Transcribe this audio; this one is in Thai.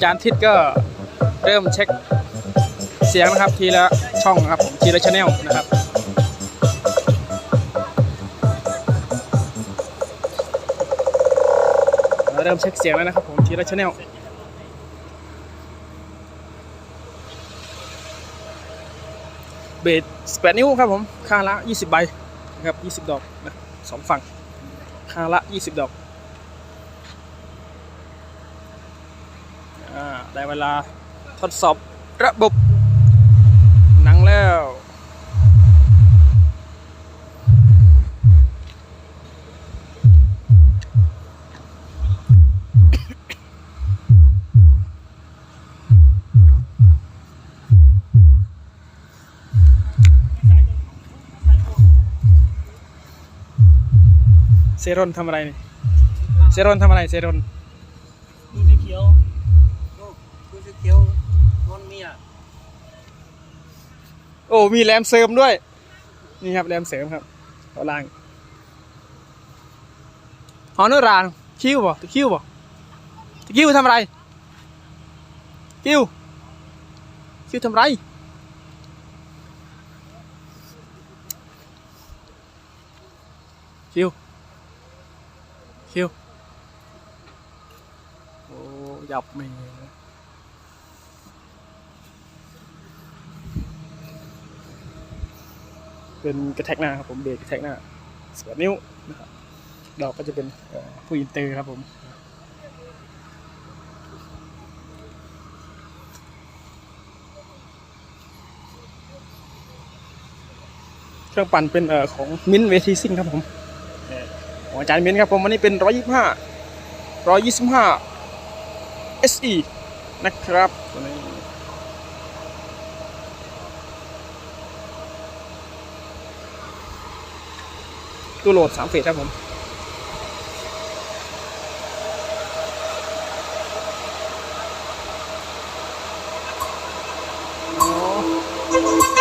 อาจารย์ทิศก็เริ่มเช็คเสียงนะครับทีละช่องนะครับผมทีละชแนลนะครับเริ่มเช็คเสียงแล้วนะครับผมทีละชแนลเบส8นิ้วครับผมข้างละ 20 ใบนะครับ 20 ดอกนะสองฝั่งข้างละ 20 ดอกอ่า ได้เวลาทดสอบระบบหนังแล้วเซรอนทำอะไรนี่ เซรอนทำอะไร เซรอนดูสีเขียว สีเขียวงอนเมียโอ้มีแรมเสริมด้วย นี่ครับแรมเสริมครับเอาล่างหอนรานคิวบ่ตะคิวบ่ตะคิวทำอะไรคิวคิวทำไรคิวคิวโอ้ยับไม่ เป็นกระแทกหน้าครับผมเบรกกระแทกหน้าสวดนิ้วนะครับดอกก็จะเป็นผู้อินเตอร์ครับผมเครื่องปั่นเป็นอของมิ้นเวทีซิ่งครับผมเอ่อของอาจารย์มิ้นครับผมวันนี้เป็นร้อยยี่ห้าร้อยยี่สิบห้า SE นะครับตัวนี้ ตู้โหลด3เฟสครับผมอ๋อ